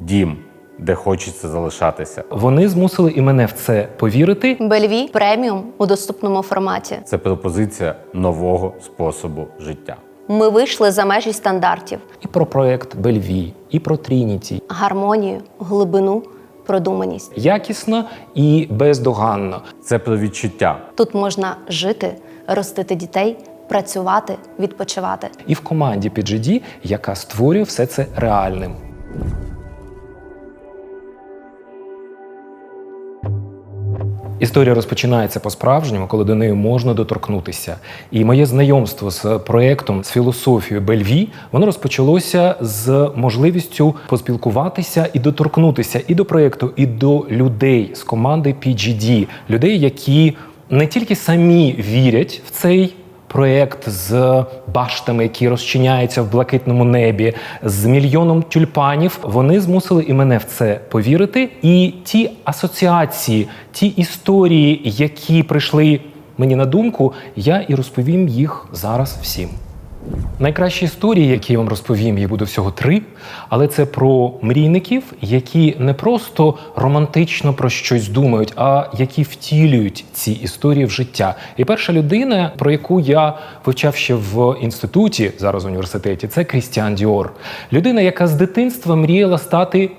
дім, де хочеться залишатися. Вони змусили і мене в це повірити. Бельві преміум у доступному форматі. Це пропозиція нового способу життя. Ми вийшли за межі стандартів, І про проект Бельві, і про Трініті. гармонію, глибину, продуманість. Якісно і бездоганно. Це про відчуття. Тут можна жити, ростити дітей, працювати, відпочивати. І в команді PGD, яка створює все це реальним. Історія розпочинається по-справжньому, коли до неї можна доторкнутися. І моє знайомство з проектом з філософією Бельві, воно розпочалося з можливістю поспілкуватися і доторкнутися і до проекту, і до людей з команди PGD. людей, які не тільки самі вірять в цей проєкт з баштами, які розчиняються в блакитному небі, з мільйоном тюльпанів. Вони змусили і мене в це повірити. І ті асоціації, ті історії, які прийшли мені на думку, я і розповім їх зараз всім. Найкращі історії, які я вам розповім, їх буде всього три, але це про мрійників, які не просто романтично про щось думають, а які втілюють ці історії в життя. І перша людина, про яку я вивчав ще в інституті, зараз в університеті, це Крістіан Діор. Людина, яка з дитинства мріяла стати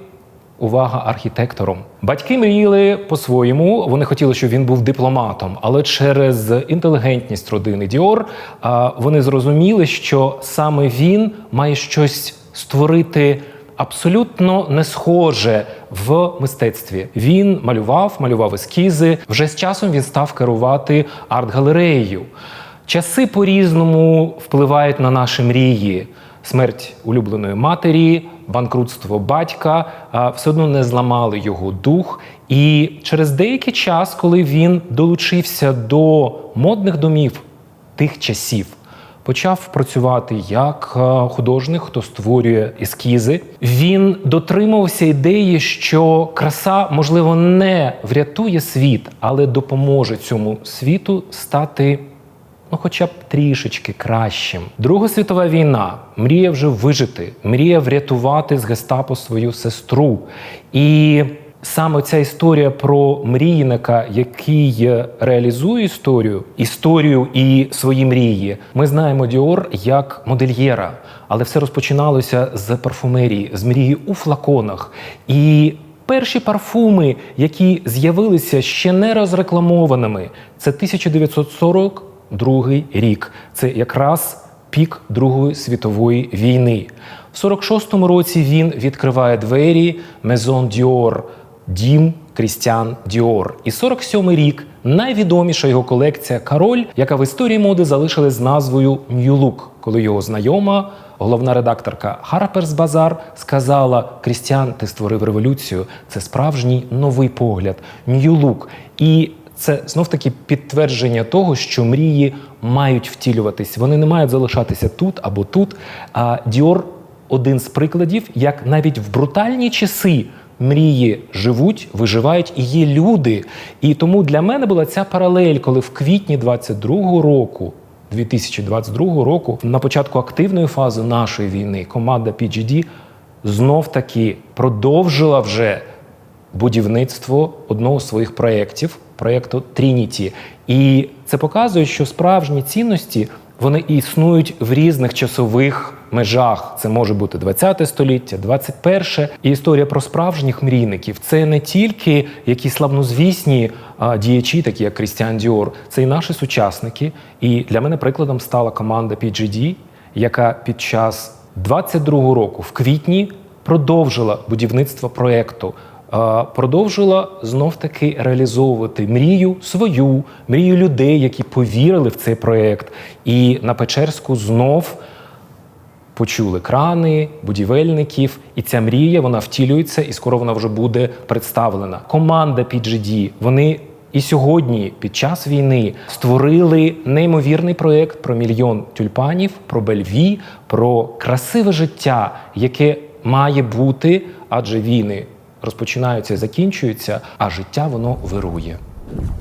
Увага архітектором. Батьки мріяли по-своєму. Вони хотіли, щоб він був дипломатом, але через інтелігентність родини Діор вони зрозуміли, що саме він має щось створити абсолютно не схоже в мистецтві. Він малював, малював ескізи. Вже з часом він став керувати арт-галереєю. Часи по-різному впливають на наші мрії. Смерть улюбленої матері, банкрутство батька все одно не зламали його дух. І через деякий час, коли він долучився до модних домів тих часів, почав працювати як художник, хто створює ескізи. Він дотримувався ідеї, що краса, можливо, не врятує світ, але допоможе цьому світу стати ну, хоча б трішечки кращим. Друга світова війна мріє вже вижити, мріє врятувати з гестапо свою сестру. І саме ця історія про мрійника, який е, реалізує історію, історію і свої мрії. Ми знаємо Діор як модельєра, але все розпочиналося з парфумерії, з мрії у флаконах. І Перші парфуми, які з'явилися ще не розрекламованими, це 1942 рік. Це якраз пік Другої світової війни. В 46-му році він відкриває двері Maison Dior, дім Крістіан Діор. І 47-й рік найвідоміша його колекція Кароль, яка в історії моди залишилась з назвою Look, коли його знайома, головна редакторка Harper's Bazaar сказала: Крістіан, ти створив революцію. Це справжній новий погляд, Look. І це знов таки підтвердження того, що мрії мають втілюватись. Вони не мають залишатися тут або тут. А Діор один з прикладів, як навіть в брутальні часи мрії живуть, виживають і є люди. І тому для мене була ця паралель, коли в квітні 22-го року. 2022 року, на початку активної фази нашої війни, команда PGD знов таки продовжила вже будівництво одного з своїх проєктів, проєкту Trinity. І це показує, що справжні цінності вони існують в різних часових межах. Це може бути 20 століття, 21. І історія про справжніх мрійників це не тільки якісь славнозвісні а, діячі, такі як Крістіан Діор, це і наші сучасники. І для мене прикладом стала команда PGD, яка під час 22 року, в квітні, продовжила будівництво проєкту. Продовжила знов таки реалізовувати мрію свою, мрію людей, які повірили в цей проєкт. І на Печерську знов почули крани, будівельників, і ця мрія вона втілюється, і скоро вона вже буде представлена. Команда PGD, вони і сьогодні, під час війни, створили неймовірний проєкт про мільйон тюльпанів, про Бельві, про красиве життя, яке має бути, адже війни розпочинаються і закінчуються, а життя воно вирує.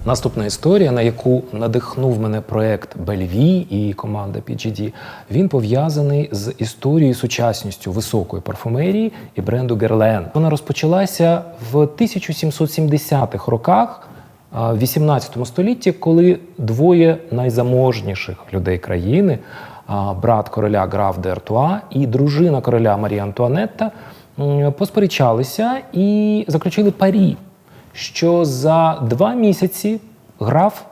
Наступна історія, на яку надихнув мене проект Бельві і команда PGD, він пов'язаний з історією сучасністю високої парфумерії і бренду Guerlain. Вона розпочалася в 1770-х роках. В 18 столітті, коли двоє найзаможніших людей країни, брат короля граф де Артуа і дружина короля Марія Антуанетта, посперечалися і заключили парі, що за два місяці граф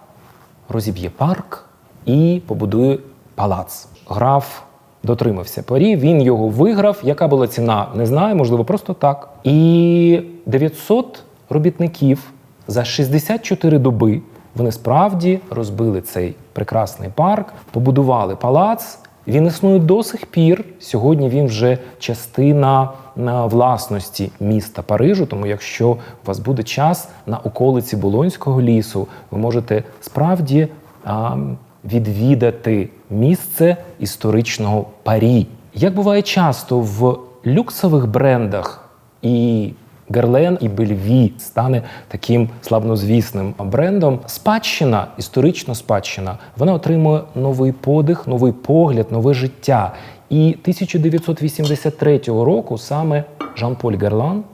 розіб'є парк і побудує палац. Граф дотримався парі, він його виграв. Яка була ціна? Не знаю, можливо, просто так. І 900 робітників за 64 доби вони справді розбили цей прекрасний парк, побудували палац. Він існує до сих пір. Сьогодні він вже частина на власності міста Парижу. Тому, якщо у вас буде час на околиці Болонського лісу, ви можете справді а, відвідати місце історичного Парі. Як буває часто в люксових брендах і Герлен і Бельві стане таким славнозвісним брендом. Спадщина, історична спадщина, вона отримує новий подих, новий погляд, нове життя. І 1983 року саме Жан-Поль Герлан,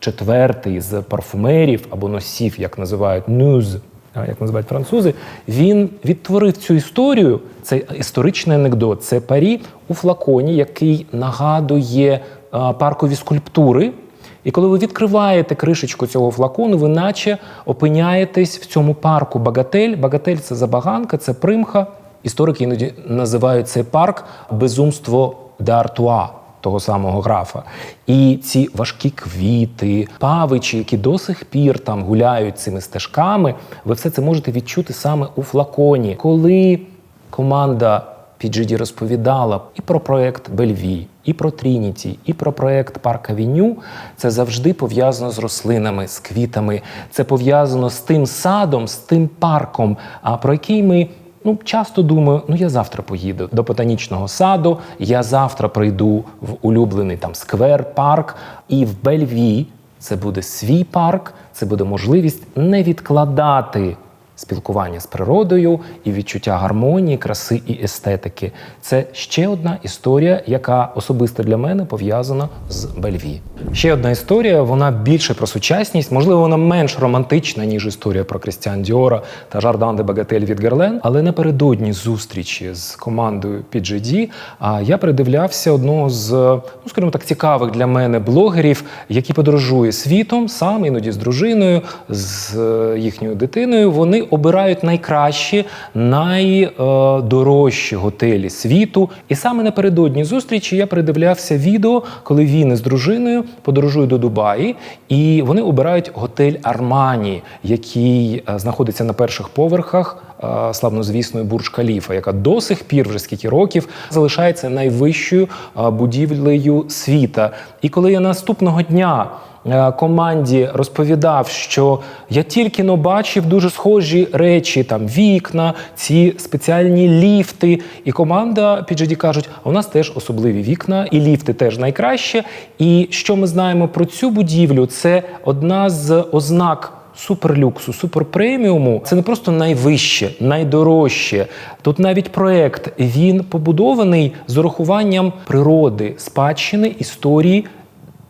четвертий з парфумерів або носів, як називають нюз, як називають французи, він відтворив цю історію. Це історичний анекдот. Це парі у флаконі, який нагадує паркові скульптури. І коли ви відкриваєте кришечку цього флакону, ви наче опиняєтесь в цьому парку Багатель. Багатель це забаганка, це примха. Історики іноді називають цей парк безумство d'Artois, того самого графа. І ці важкі квіти, павичі, які до сих пір там гуляють цими стежками, ви все це можете відчути саме у флаконі. Коли команда PGD розповідала і про проект Бельві, і про Трініті, і про проект Парк Авеню. Це завжди пов'язано з рослинами, з квітами. Це пов'язано з тим садом, з тим парком, про який ми. Ну, часто думаю, ну я завтра поїду до ботанічного саду, я завтра прийду в улюблений там сквер, парк, і в Бельві це буде свій парк, це буде можливість не відкладати спілкування з природою і відчуття гармонії, краси і естетики. Це ще одна історія, яка особисто для мене пов'язана з Бельві. Ще одна історія, вона більше про сучасність, можливо, вона менш романтична, ніж історія про Крістіан Діора та Жардан де Багатель від Герлен. Але напередодні зустрічі з командою PGD я передивлявся одного з, ну скажімо так, цікавих для мене блогерів, який подорожує світом, сам іноді з дружиною, з е, їхньою дитиною. Вони обирають найкращі, найдорожчі готелі світу. І саме напередодні зустрічі я передивлявся відео, коли він із дружиною подорожує до Дубаї, і вони обирають готель Армані, який е, знаходиться на перших поверхах е, славнозвісної Бурдж Каліфа, яка до сих пір, вже скільки років, залишається найвищою е, будівлею світа. І коли я наступного дня команді розповідав, що я тільки но бачив дуже схожі речі, там вікна, ці спеціальні ліфти. І команда PGD кажуть, а у нас теж особливі вікна, і ліфти теж найкраще. І що ми знаємо про цю будівлю? Це одна з ознак. Суперлюксу, суперпреміуму це не просто найвище, найдорожче. Тут навіть проект він побудований з урахуванням природи, спадщини, історії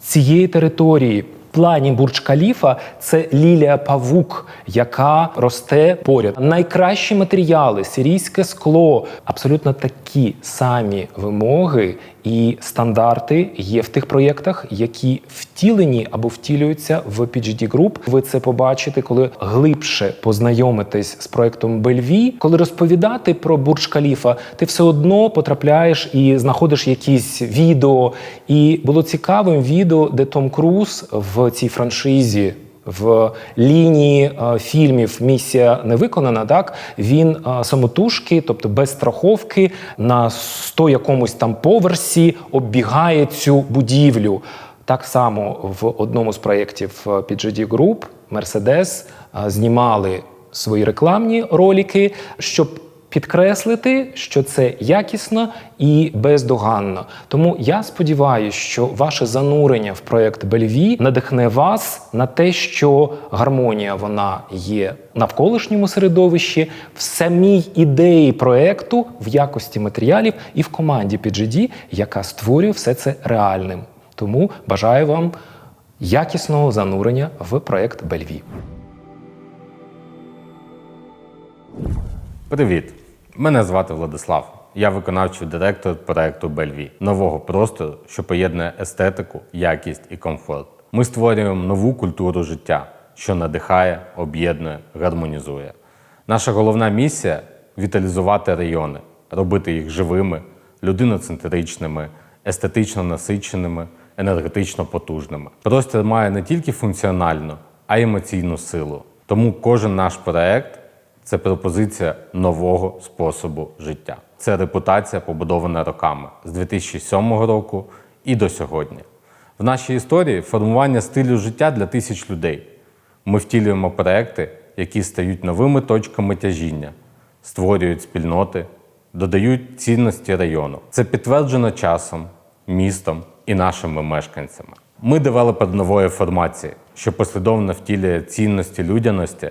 цієї території. Плані Бурдж Каліфа це лілія павук, яка росте поряд. Найкращі матеріали, сирійське скло, абсолютно такі самі вимоги і стандарти є в тих проєктах, які втілені або втілюються в PGD Group. Ви це побачите, коли глибше познайомитесь з проєктом Бельві. Коли розповідати про Бурдж Каліфа, ти все одно потрапляєш і знаходиш якісь відео. І було цікавим відео, де Том Круз в цій франшизі. В лінії е, фільмів місія не виконана. Так він е, самотужки, тобто без страховки, на 100 якомусь там поверсі оббігає цю будівлю. Так само в одному з проєктів PGD Group Mercedes е, знімали свої рекламні ролики, щоб підкреслити, що це якісно і бездоганно. Тому я сподіваюся, що ваше занурення в проект Бельві надихне вас на те, що гармонія вона є навколишньому середовищі, в самій ідеї проекту, в якості матеріалів і в команді PGD, яка створює все це реальним. Тому бажаю вам якісного занурення в проект Бельві. Привіт! Мене звати Владислав. Я виконавчий директор проекту Бельві, нового простору, що поєднує естетику, якість і комфорт. Ми створюємо нову культуру життя, що надихає, об'єднує, гармонізує. Наша головна місія віталізувати райони, робити їх живими, людиноцентричними, естетично насиченими, енергетично потужними. Простір має не тільки функціональну, а й емоційну силу. Тому кожен наш проект це пропозиція нового способу життя. Це репутація, побудована роками з 2007 року і до сьогодні. В нашій історії формування стилю життя для тисяч людей. Ми втілюємо проекти, які стають новими точками тяжіння, створюють спільноти, додають цінності району. Це підтверджено часом, містом і нашими мешканцями. Ми девелопер нової формації, що послідовно втілює цінності людяності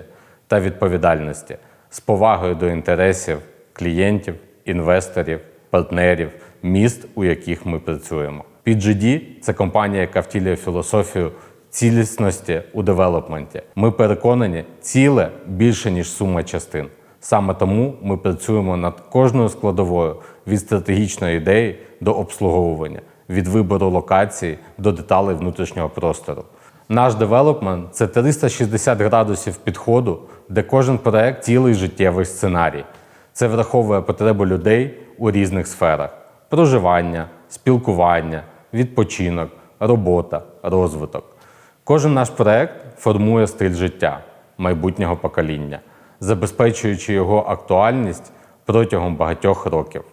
та відповідальності з повагою до інтересів клієнтів, інвесторів, партнерів, міст, у яких ми працюємо. PGD – це компанія, яка втілює філософію цілісності у девелопменті. Ми переконані, ціле більше ніж сума частин. Саме тому ми працюємо над кожною складовою від стратегічної ідеї до обслуговування, від вибору локації до деталей внутрішнього простору. Наш девелопмент це 360 градусів підходу, де кожен проект цілий життєвий сценарій. Це враховує потребу людей у різних сферах: проживання, спілкування, відпочинок, робота, розвиток. Кожен наш проект формує стиль життя майбутнього покоління, забезпечуючи його актуальність протягом багатьох років.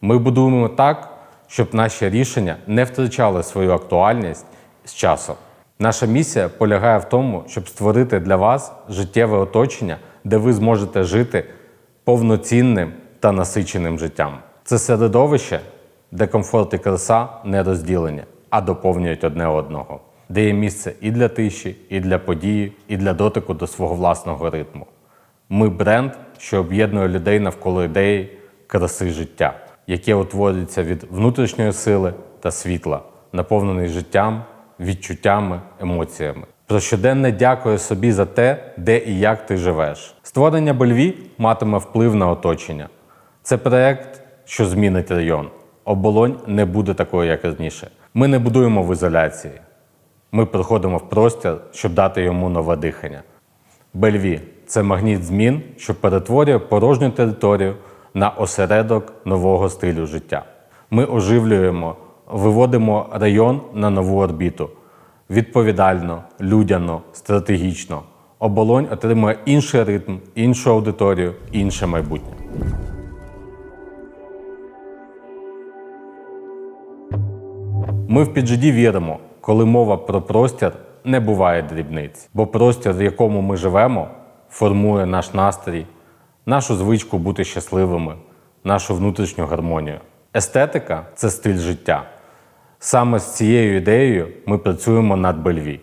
Ми будуємо так, щоб наші рішення не втрачали свою актуальність з часом. Наша місія полягає в тому, щоб створити для вас життєве оточення, де ви зможете жити повноцінним та насиченим життям. Це середовище, де комфорт і краса не розділені, а доповнюють одне одного, де є місце і для тиші, і для події, і для дотику до свого власного ритму. Ми бренд, що об'єднує людей навколо ідеї краси життя, яке утворюється від внутрішньої сили та світла, наповнений життям, відчуттями, емоціями. Про щоденне дякую собі за те, де і як ти живеш. Створення Бельві матиме вплив на оточення. Це проект, що змінить район. Оболонь не буде такою, як раніше. Ми не будуємо в ізоляції. Ми приходимо в простір, щоб дати йому нове дихання. Бельві це магніт змін, що перетворює порожню територію на осередок нового стилю життя. Ми оживлюємо, виводимо район на нову орбіту. Відповідально, людяно, стратегічно. Оболонь отримує інший ритм, іншу аудиторію, інше майбутнє. Ми в PGD віримо, коли мова про простір, не буває дрібниць, бо простір, в якому ми живемо, формує наш настрій, нашу звичку бути щасливими, нашу внутрішню гармонію. Естетика це стиль життя. Саме з цією ідеєю ми працюємо над Бельві.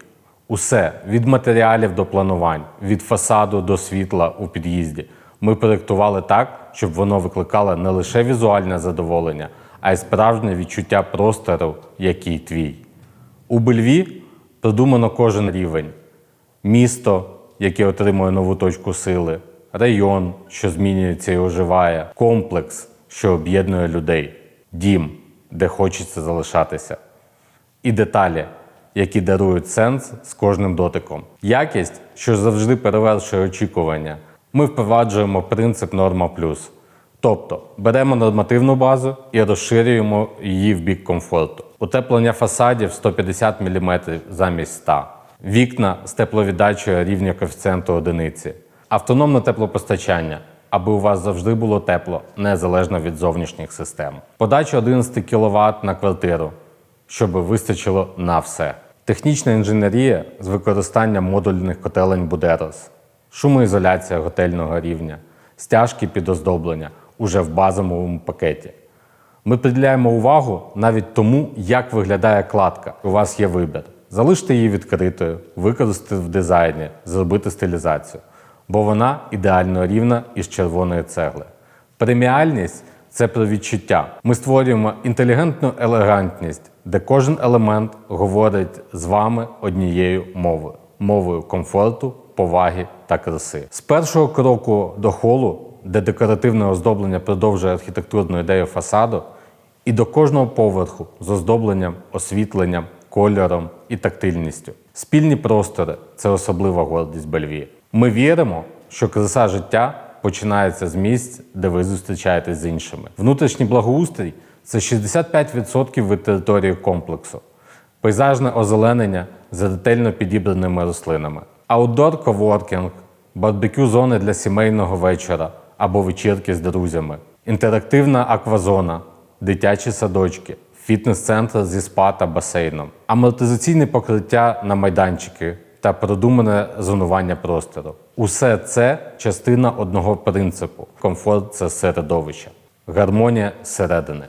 Усе від матеріалів до планувань, від фасаду до світла у під'їзді. Ми проєктували так, щоб воно викликало не лише візуальне задоволення, а й справжнє відчуття простору, який твій. У Бельві продумано кожен рівень: місто, яке отримує нову точку сили, район, що змінюється і оживає, комплекс, що об'єднує людей, дім, де хочеться залишатися, і деталі, які дарують сенс з кожним дотиком. Якість, що завжди перевершує очікування. Ми впроваджуємо принцип норма плюс. Тобто беремо нормативну базу і розширюємо її в бік комфорту. Утеплення фасадів 150 мм замість 100. Вікна з тепловіддачею рівня коефіцієнту одиниці. Автономне теплопостачання, аби у вас завжди було тепло, незалежно від зовнішніх систем. Подача 11 кВт на квартиру, щоб вистачило на все. Технічна інженерія з використанням модульних котелень Будерос, шумоізоляція готельного рівня, стяжки під оздоблення, уже в базовому пакеті. Ми приділяємо увагу навіть тому, як виглядає кладка. У вас є вибір. Залишити її відкритою, використати в дизайні, зробити стилізацію, бо вона ідеально рівна із червоної цегли. Преміальність це про відчуття. Ми створюємо інтелігентну елегантність, де кожен елемент говорить з вами однією мовою мовою комфорту, поваги та краси. З першого кроку до холу, де декоративне оздоблення продовжує архітектурну ідею фасаду, і до кожного поверху з оздобленням, освітленням, кольором і тактильністю. Спільні простори це особлива гордість Бельві. Ми віримо, що краса життя починається з місць, де ви зустрічаєтесь з іншими. Внутрішній благоустрій це 65% від території комплексу, пейзажне озеленення з ретельно підібраними рослинами, аутдор коворкінг, барбекю зони для сімейного вечора або вечірки з друзями, інтерактивна аквазона, дитячі садочки, фітнес-центр зі спа та басейном, амортизаційне покриття на майданчики та продумане зонування простору. Усе це частина одного принципу: комфорт це середовище, гармонія зсередини.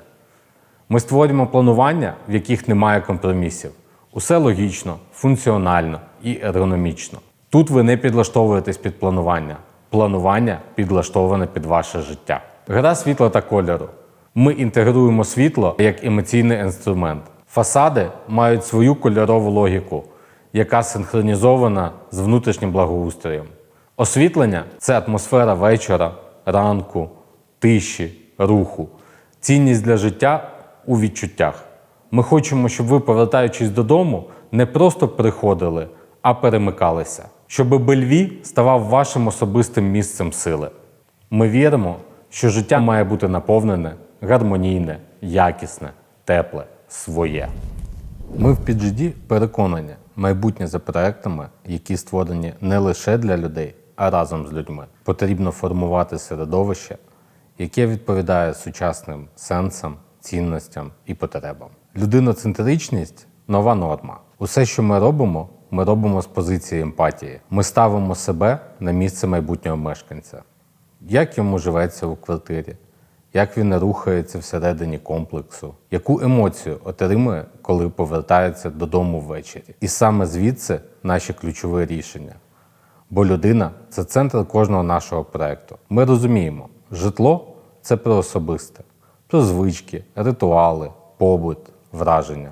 Ми створюємо планування, в яких немає компромісів. Усе логічно, функціонально і ергономічно. Тут ви не підлаштовуєтесь під планування. Планування підлаштоване під ваше життя. Гра світла та кольору. Ми інтегруємо світло як емоційний інструмент. Фасади мають свою кольорову логіку, яка синхронізована з внутрішнім благоустроєм. Освітлення це атмосфера вечора, ранку, тиші, руху. Цінність для життя у відчуттях. Ми хочемо, щоб ви, повертаючись додому, не просто приходили, а перемикалися. Щоб Бельві ставав вашим особистим місцем сили. Ми віримо, що життя має бути наповнене, гармонійне, якісне, тепле, своє. Ми в PGD переконані, майбутнє за проектами, які створені не лише для людей, а разом з людьми. Потрібно формувати середовище, яке відповідає сучасним сенсам, цінностям і потребам. Людиноцентричність нова норма. Усе, що ми робимо, ми робимо з позиції емпатії. Ми ставимо себе на місце майбутнього мешканця. Як йому живеться у квартирі, як він рухається всередині комплексу, яку емоцію отримує, коли повертається додому ввечері. І саме звідси наші ключові рішення. Бо людина це центр кожного нашого проєкту. Ми розуміємо, житло це про особисте, про звички, ритуали, побут, враження.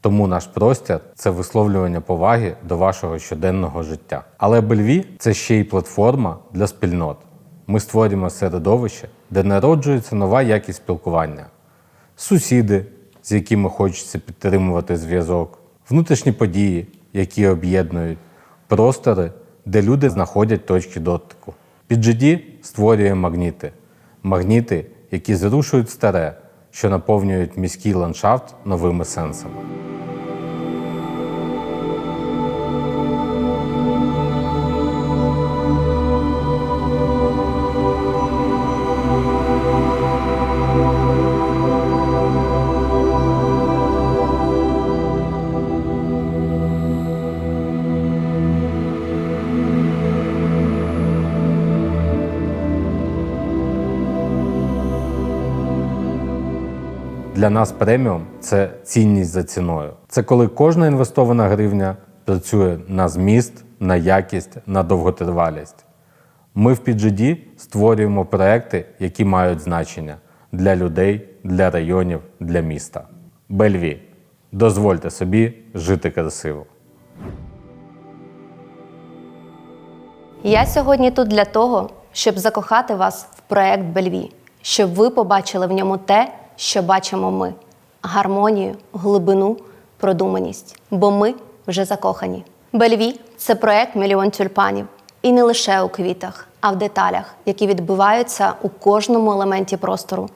Тому наш простір це висловлювання поваги до вашого щоденного життя. Але Бельві це ще й платформа для спільнот. Ми створюємо середовище, де народжується нова якість спілкування, сусіди, з якими хочеться підтримувати зв'язок, внутрішні події, які об'єднують, простори, де люди знаходять точки дотику. PGD створює магніти, магніти, які зрушують старе, що наповнюють міський ландшафт новими сенсами. Для нас преміум це цінність за ціною. Це коли кожна інвестована гривня працює на зміст, на якість, на довготривалість. Ми в PGD створюємо проекти, які мають значення для людей, для районів, для міста. Бельві. Дозвольте собі жити красиво. Я сьогодні тут для того, щоб закохати вас в проект Бельві, щоб ви побачили в ньому те, що бачимо ми: гармонію, глибину, продуманість. Бо ми вже закохані. Бельві це проект мільйон тюльпанів. І не лише у квітах, а в деталях, які відбиваються у кожному елементі простору.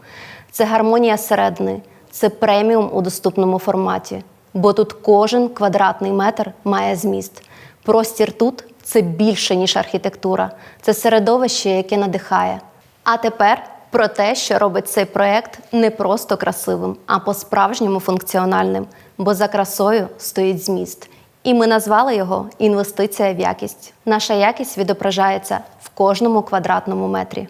Це гармонія середини, це преміум у доступному форматі. Бо тут кожен квадратний метр має зміст. Простір тут це більше, ніж архітектура, це середовище, яке надихає. А тепер про те, що робить цей проект не просто красивим, а по-справжньому функціональним, бо за красою стоїть зміст. І ми назвали його інвестиція в якість. Наша якість відображається в кожному квадратному метрі.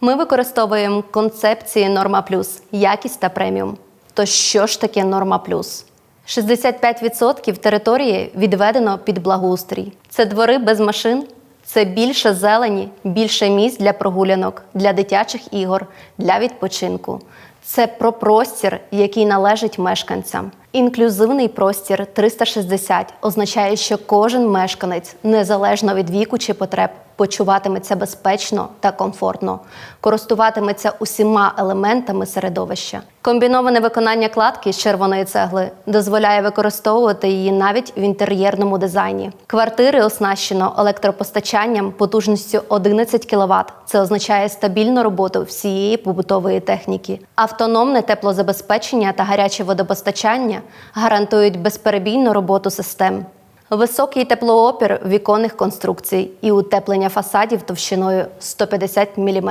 Ми використовуємо концепції Норма Плюс, якість та преміум. То що ж таке Норма Плюс? 65% території відведено під благоустрій. Це двори без машин, це більше зелені, більше місць для прогулянок, для дитячих ігор, для відпочинку. Це про простір, який належить мешканцям. Інклюзивний простір 360 означає, що кожен мешканець, незалежно від віку чи потреб, почуватиметься безпечно та комфортно, користуватиметься усіма елементами середовища. Комбіноване виконання кладки з червоної цегли дозволяє використовувати її навіть в інтер'єрному дизайні. Квартири оснащено електропостачанням потужністю 11 кВт. Це означає стабільну роботу всієї побутової техніки. Автономне теплозабезпечення та гаряче водопостачання гарантують безперебійну роботу систем. Високий теплоопір віконних конструкцій і утеплення фасадів товщиною 150 мм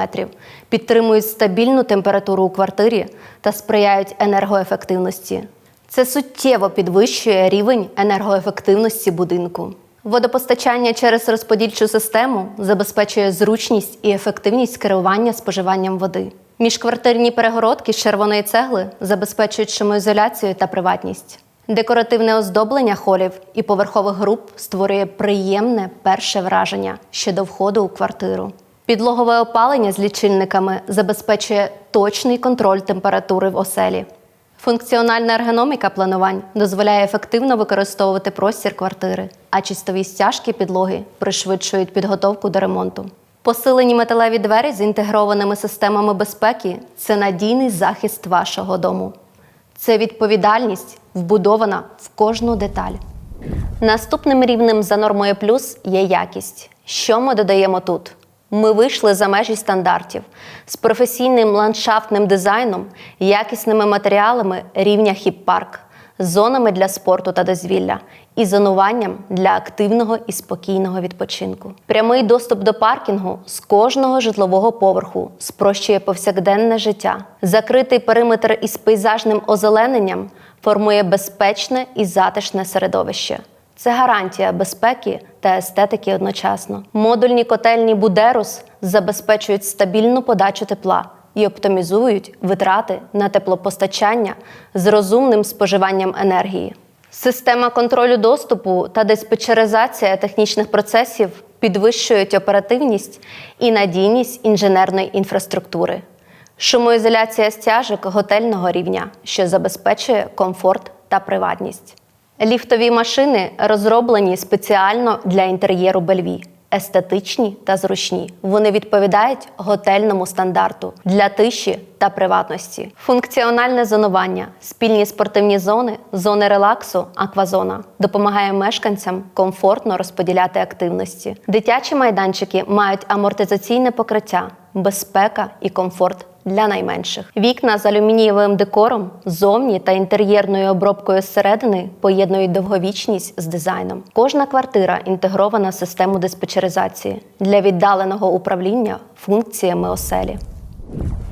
підтримують стабільну температуру у квартирі та сприяють енергоефективності. Це суттєво підвищує рівень енергоефективності будинку. Водопостачання через розподільчу систему забезпечує зручність і ефективність керування споживанням води. Міжквартирні перегородки з червоної цегли забезпечують шумоізоляцію та приватність. Декоративне оздоблення холів і поверхових груп створює приємне перше враження щодо входу у квартиру. Підлогове опалення з лічильниками забезпечує точний контроль температури в оселі. Функціональна ергономіка планувань дозволяє ефективно використовувати простір квартири, а чистові стяжки підлоги пришвидшують підготовку до ремонту. Посилені металеві двері з інтегрованими системами безпеки це надійний захист вашого дому. Це відповідальність, вбудована в кожну деталь. Наступним рівнем за нормою плюс є якість. Що ми додаємо тут? Ми вийшли за межі стандартів з професійним ландшафтним дизайном, якісними матеріалами рівня хіп-парк, зонами для спорту та дозвілля і зонуванням для активного і спокійного відпочинку. Прямий доступ до паркінгу з кожного житлового поверху спрощує повсякденне життя. Закритий периметр із пейзажним озелененням формує безпечне і затишне середовище. Це гарантія безпеки та естетики одночасно. Модульні котельні Будерус забезпечують стабільну подачу тепла і оптимізують витрати на теплопостачання з розумним споживанням енергії. Система контролю доступу та диспетчеризація технічних процесів підвищують оперативність і надійність інженерної інфраструктури. Шумоізоляція стяжок готельного рівня, що забезпечує комфорт та приватність. Ліфтові машини розроблені спеціально для інтер'єру Бельві. Естетичні та зручні. Вони відповідають готельному стандарту для тиші та приватності. Функціональне зонування, спільні спортивні зони, зони релаксу, аквазона допомагає мешканцям комфортно розподіляти активності. Дитячі майданчики мають амортизаційне покриття, безпека і комфорт для найменших. Вікна з алюмінієвим декором, зовні та інтер'єрною обробкою зсередини поєднують довговічність з дизайном. Кожна квартира інтегрована в систему диспетчеризації для віддаленого управління функціями оселі.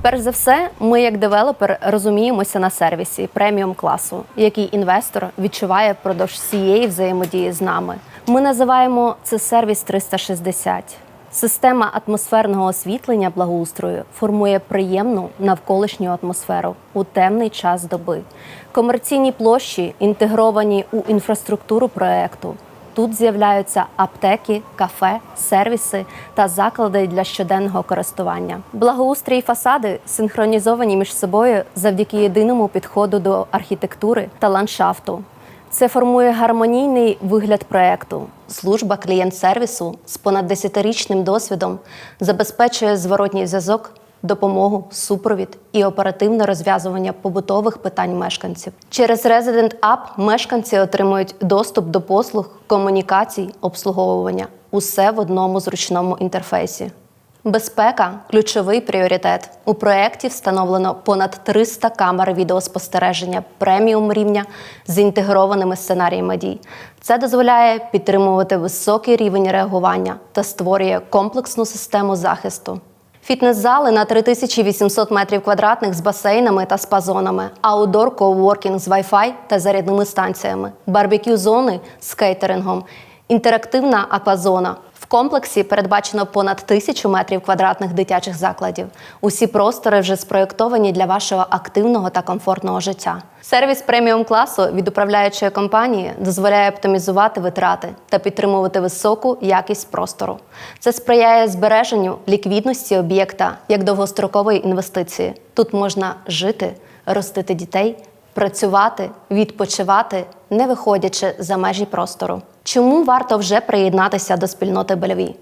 Перш за все, ми як девелопер розуміємося на сервісі преміум класу, який інвестор відчуває впродовж всієї взаємодії з нами. Ми називаємо це сервіс 360. Система атмосферного освітлення благоустрою формує приємну навколишню атмосферу у темний час доби. Комерційні площі інтегровані у інфраструктуру проекту. Тут з'являються аптеки, кафе, сервіси та заклади для щоденного користування. Благоустрій фасади синхронізовані між собою завдяки єдиному підходу до архітектури та ландшафту. Це формує гармонійний вигляд проекту. Служба клієнт-сервісу з понад 10-річним досвідом забезпечує зворотній зв'язок, допомогу, супровід і оперативне розв'язування побутових питань мешканців. Через Resident App мешканці отримують доступ до послуг, комунікацій, обслуговування усе в одному зручному інтерфейсі. Безпека ключовий пріоритет. У проєкті встановлено понад 300 камер відеоспостереження преміум рівня з інтегрованими сценаріями дій. Це дозволяє підтримувати високий рівень реагування та створює комплексну систему захисту. Фітнес-зали на 3800 метрів квадратних з басейнами та спа-зонами, аудор коуворкінг з Wi-Fi та зарядними станціями, барбекю-зони з кейтерингом, інтерактивна аквазона. Комплексі передбачено понад тисячу метрів квадратних дитячих закладів. Усі простори вже спроєктовані для вашого активного та комфортного життя. Сервіс преміум класу від управляючої компанії дозволяє оптимізувати витрати та підтримувати високу якість простору. Це сприяє збереженню ліквідності об'єкта як довгострокової інвестиції. Тут можна жити, ростити дітей, працювати, відпочивати, не виходячи за межі простору. Чому варто вже приєднатися до спільноти Бельві?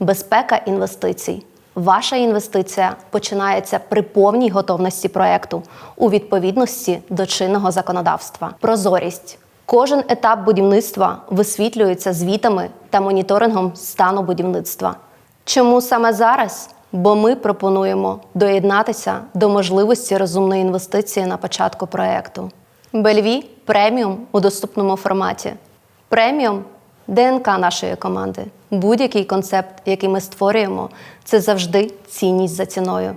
Безпека інвестицій. Ваша інвестиція починається при повній готовності проекту у відповідності до чинного законодавства. Прозорість. Кожен етап будівництва висвітлюється звітами та моніторингом стану будівництва. Чому саме зараз? Бо ми пропонуємо доєднатися до можливості розумної інвестиції на початку проекту. Бельві преміум у доступному форматі. Преміум ДНК нашої команди. Будь-який концепт, який ми створюємо, це завжди цінність за ціною.